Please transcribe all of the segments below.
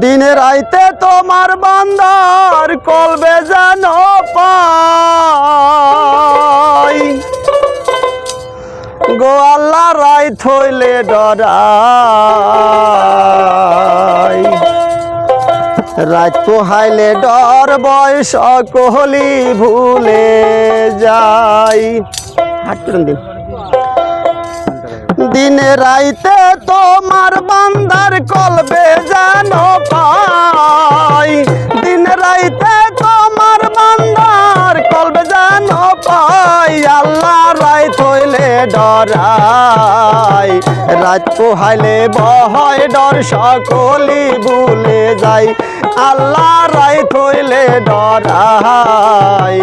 দিনের আইতে তোমার বান্দার কলবে যেন পাই। গো আল্লাহ রাই থইলে ডরাই। রাত পোহাইলে ডর, বয়স কহলি ভুলে যাই। দিন রাইতে তোমার বান্দার কলবে যেন ডরাই। রাত পোহাইলে বহয় ডর, সকলি ভুলে যাই। আল্লাহ রাই থইলে ডরাই।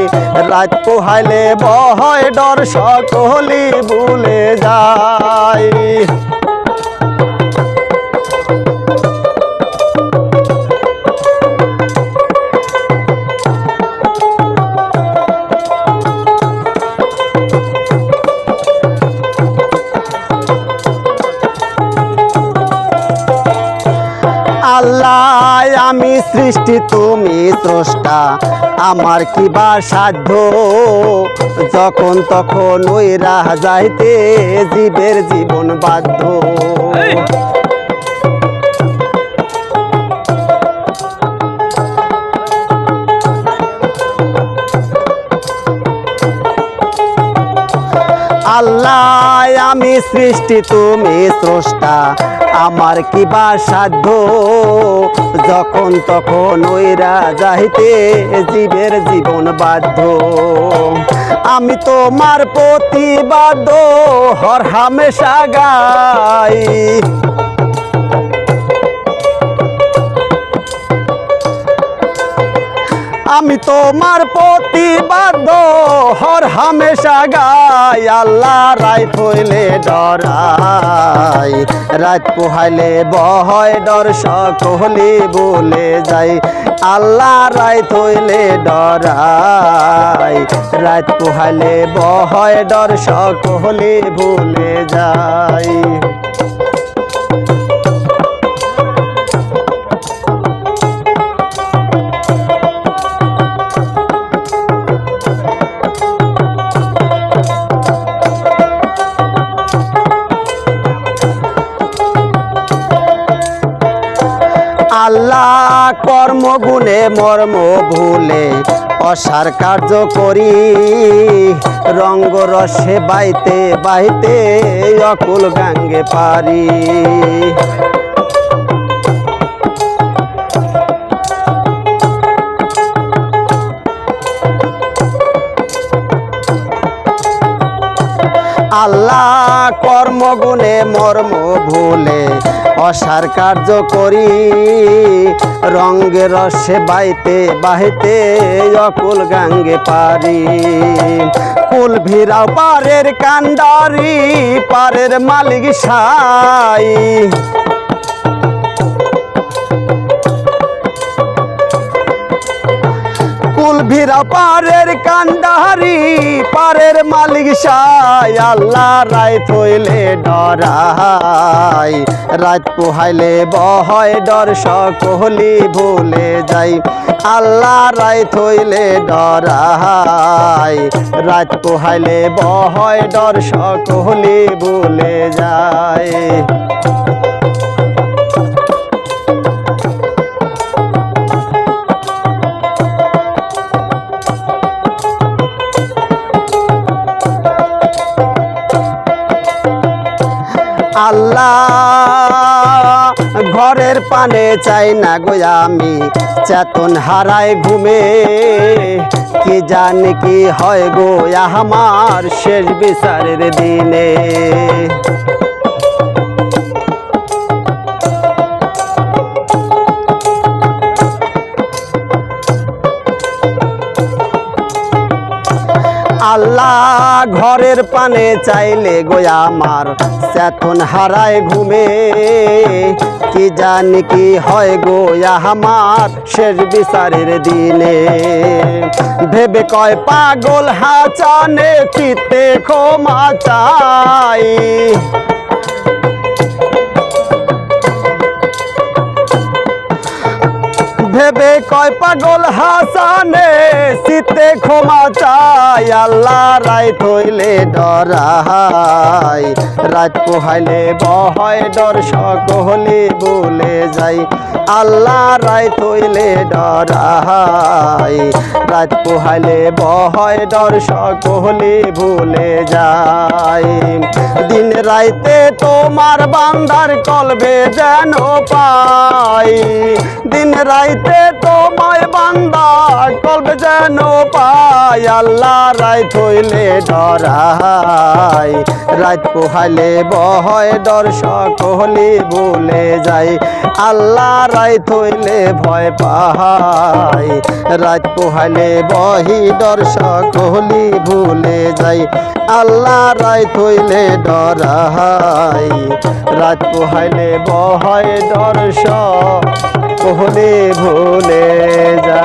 রাত পোহাইলে বহয় ডর, সকলি ভুলে যাই। আমি সৃষ্টি, তুমি স্রষ্টা। আমার কি বা সাধ্য? যখন তখন ওই রাহ যাইতে জীবের জীবন বাধ্য। আল্লাহ, আমি সৃষ্টি, তুমি স্রষ্টা। আমার কি বা সাধ্য? যখন তখন ওইরা যাইতে জীবের জীবন বাধ্য। আমি তোমার প্রতিবাদ, হর হামেশা গাই। আমি তোমার প্রতিবাদ হর হামেশা গাই। আল্লাহ রাই থইলে ডরাই। রাত পোহাইলে বহয় ডর, সকলি বলে যাই। আল্লাহ রাই থইলে ডরাই। রাত পোহাইলে বহয় ডর, সকলি ভুলে যাই। আল্লাহ কর্মগুণে মর্ম ভুলে অসার কার্য করি। রঙ্গ রসে বাইতে বাইতে অকুল গাঙ্গে পারি। আল্লাহ কর্মগুণে মর্ম ভুলে, অসার কার্য করি, রঙ্গে রসে বাইতে বাহিতে অকুল গাঙ্গে পারি। কুল ভিড়াও পারের কান্ডারি পারের মালিক সাই। ভিড়া পারের কান্ডারি পারের মালিক সাই, আল্লাহ রায় থইলে ডরাই। রাত পোহাইলে বহয় ডর সকলি ভুলে যাই। আল্লাহ রায় থইলে ডরাই। রাত পোহাইলে বহয় ডর সকলি ভুলে যায় আল্লাহ। ঘরের পানে চাই না গো আমি, চেতন হারায় ঘুমে। কি জানি কি হয় গো আমার শেষ বিচারের দিনে। আল্লাহ ঘরের পানে চাইলে গোয়া আমার চেতন হারায় ঘুমে। কি জানি কি হয় গোয়া আমার শেষ বিচারের দিনে। ভেবে কয় পাগল হাচানে চিতে ক্ষমা চাই। ভেবে কয় পাগল হাসানে, শীতে ক্ষমা চাই, আল্লাহ রায় থইলে ডরাই। রাত পোহাইলে বহয় ডর, সকলে বলে যাই, আল্লাহ রায় থইলে ডরাই। রাত পোহাইলে বহয় ডর, সকলে ভুলে যাই। দিন রাইতে তোমার বান্দার কলবে যেন পাই। রাইতে তোমায় বান্দা কলবে যেন পাই, আল্লাহ রায় থইলে ডরাই। রাত পোহাইলে বহয় ডর সকলে ভুলে যাই, আল্লাহ রায় থইলে ভয় পাই। রাত পোহাইলে বহি ডর সকলি ভুলে যাই, আল্লাহ রায় থইলে ডরাই। রাত পোহাইলে বহয় ডর সকলে ভুলে যায়